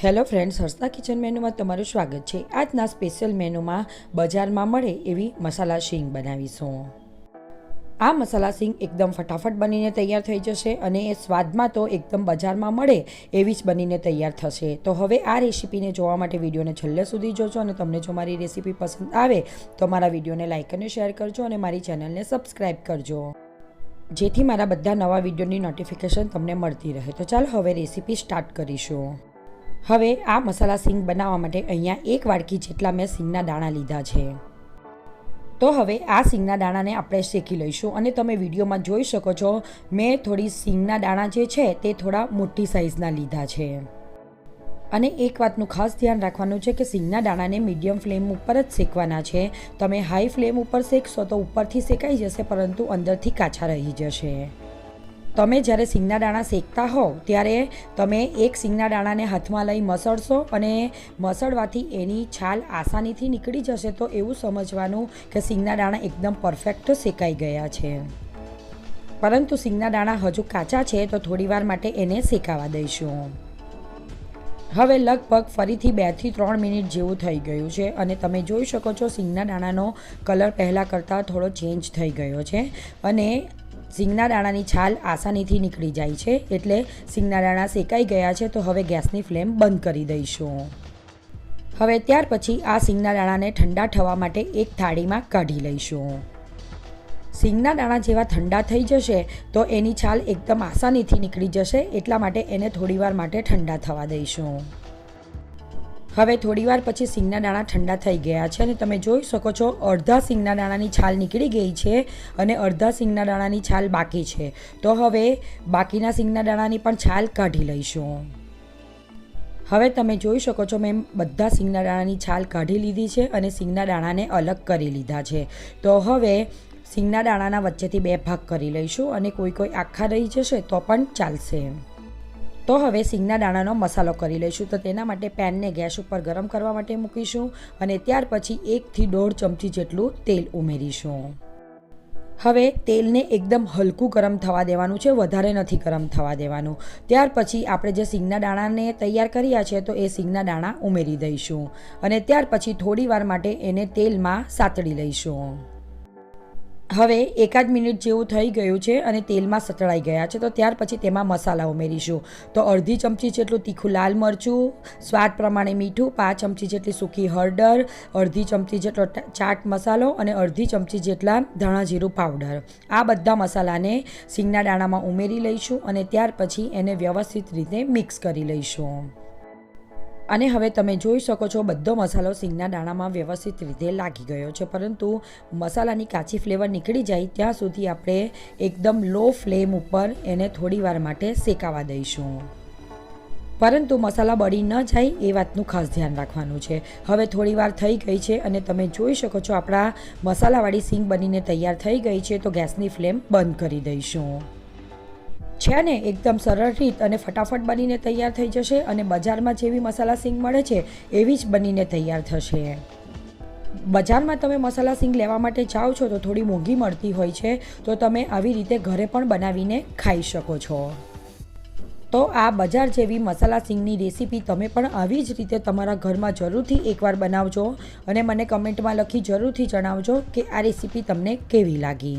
Hello friends હર્ષના kitchen મેનુમાં તમારું સ્વાગત છે. આજના સ્પેશિયલ મેનુમાં બજારમાં મળે એવી મસાલા શીંગ બનાવીશું. આ મસાલા શીંગ એકદમ ફટાફટ બનીને તૈયાર થઈ જશે અને એ સ્વાદમાં તો એકદમ બજારમાં મળે એવી જ બનીને તૈયાર થશે. તો હવે આ રેસીપીને જોવા માટે વિડીયોને છેલ્લે સુધી જોજો અને તમને જો મારી રેસીપી પસંદ આવે તો મારા વિડીયોને લાઇક અને શેર કરજો અને મારી ચેનલને સબસ્ક્રાઈબ કરજો. જેથી મારા બધા નવા વિડીયોની નોટિફિકેશન તમને મળતી રહે. તો ચાલો હવે રેસીપી સ્ટાર્ટ કરીશું. હવે આ મસાલા સિંગ બનાવવા માટે અહીંયા એક વાડકી જેટલા મેં સિંગના દાણા લીધા છે. તો હવે આ સિંગના દાણાને આપણે શેકી લઈશું અને તમે વિડીયોમાં જોઈ શકો છો, મેં થોડી સિંગના દાણા જે છે તે થોડા મોટી સાઇઝના લીધા છે. અને એક વાતનું ખાસ ધ્યાન રાખવાનું છે કે સિંગના દાણાને મીડિયમ ફ્લેમ ઉપર જ શેકવાના છે. તમે હાઈ ફ્લેમ ઉપર શેકશો તો ઉપરથી શેકાઈ જશે, પરંતુ અંદરથી કાચા રહી જશે. તમે જ્યારે સિંગના દાણા શેકતા હોવ, ત્યારે તમે એક સિંગના દાણાને હાથમાં લઈ મસળશો અને મસળવાથી એની છાલ આસાનીથી નીકળી જશે. તો એવું સમજવાનું કે સિંગના દાણા એકદમ પરફેક્ટ શેકાઈ ગયા છે. પરંતુ સિંગના દાણા હજુ કાચા છે, તો થોડીવાર માટે એને શેકાવા દઈશું. હવે લગભગ ફરીથી બેથી ત્રણ મિનિટ જેવું થઈ ગયું છે અને તમે જોઈ શકો છો સિંગના દાણાનો કલર પહેલાં કરતાં થોડો ચેન્જ થઈ ગયો છે. અને સિંગના દાણાની છાલ આસાનીથી નીકળી જાય છે એટલે સિંગના દાણા શેકાઈ ગયા છે તો હવે ગેસની ફ્લેમ બંધ કરી દઈશું. હવે ત્યાર પછી આ સિંગના દાણાને ઠંડા થવા માટે એક થાળીમાં કાઢી લઈશું. સિંગના દાણા જેવા ઠંડા થઈ જશે તો એની છાલ એકદમ આસાનીથી નીકળી જશે એટલા માટે એને થોડીવાર માટે ઠંડા થવા દઈશું. હવે થોડીવાર પછી સિંગના દાણા ઠંડા થઈ ગયા છે અને તમે જોઈ શકો છો, અડધા સિંગના દાણાની છાલ નીકળી ગઈ છે અને અડધા સિંગના દાણાની છાલ બાકી છે. તો હવે બાકીના સિંગના દાણાની પણ છાલ કાઢી લઈશું. હવે તમે જોઈ શકો છો, મેં બધા સિંગના દાણાની છાલ કાઢી લીધી છે અને સિંગના દાણાને અલગ કરી લીધા છે. તો હવે સિંગના દાણાના વચ્ચેથી બે ભાગ કરી લઈશું અને કોઈ કોઈ આખા રહી જશે તો પણ ચાલશે. તો હવે સિંગના દાણાનો મસાલો કરી લઈશું. તો તેના માટે પેનને ગેસ ઉપર ગરમ કરવા માટે મૂકીશું અને ત્યાર પછી એકથી દોઢ ચમચી જેટલું તેલ ઉમેરીશું. હવે તેલને એકદમ હલકું ગરમ થવા દેવાનું છે, વધારે નથી ગરમ થવા દેવાનું. ત્યાર પછી આપણે જે સિંગના દાણાને તૈયાર કર્યા છે, તો એ સિંગના દાણા ઉમેરી દઈશું અને ત્યાર પછી થોડી વાર માટે એને તેલમાં સાતળી લઈશું. હવે એકાદ મિનિટ જેવું થઈ ગયું છે અને તેલમાં સતળાઈ ગયા છે, તો ત્યાર પછી તેમાં મસાલા ઉમેરીશું. તો અડધી ચમચી જેટલું તીખું લાલ મરચું, સ્વાદ પ્રમાણે મીઠું, પાંચ ચમચી જેટલી સૂકી હળદર, અડધી ચમચી જેટલો ચાટ મસાલો અને અડધી ચમચી જેટલા ધાણા જીરું પાવડર. આ બધા મસાલાને સિંગના દાણામાં ઉમેરી લઈશું અને ત્યાર પછી એને વ્યવસ્થિત રીતે મિક્સ કરી લઈશું. અને હવે તમે જોઈ શકો છો, બધો મસાલો સિંગના દાણામાં વ્યવસ્થિત રીતે લાગી ગયો છે. પરંતુ મસાલાની કાચી ફ્લેવર નીકળી જાય ત્યાં સુધી આપણે એકદમ લો ફ્લેમ ઉપર એને થોડીવાર માટે શેકાવા દઈશું. પરંતુ મસાલા બળી ન જાય એ વાતનું ખાસ ધ્યાન રાખવાનું છે. હવે થોડી વાર થઈ ગઈ છે અને તમે જોઈ શકો છો આપણા મસાલાવાળી સિંગ બનીને તૈયાર થઈ ગઈ છે, તો ગેસની ફ્લેમ બંધ કરી દઈશું. છે ને એકદમ સરળ રીત અને ફટાફટ બનીને તૈયાર થઈ જશે અને બજારમાં જેવી મસાલા સિંગ મળે છે, એવી જ બનીને તૈયાર થશે. બજારમાં તમે મસાલા સિંગ લેવા માટે જાઓ છો તો થોડી મોંઘી મળતી હોય છે, તો તમે આવી રીતે ઘરે પણ બનાવીને ખાઈ શકો છો. તો આ બજાર જેવી મસાલા સિંગની રેસીપી તમે પણ આવી જ રીતે તમારા ઘરમાં જરૂરથી એકવાર બનાવજો અને મને કમેન્ટમાં લખી જરૂરથી જણાવજો કે આ રેસીપી તમને કેવી લાગી.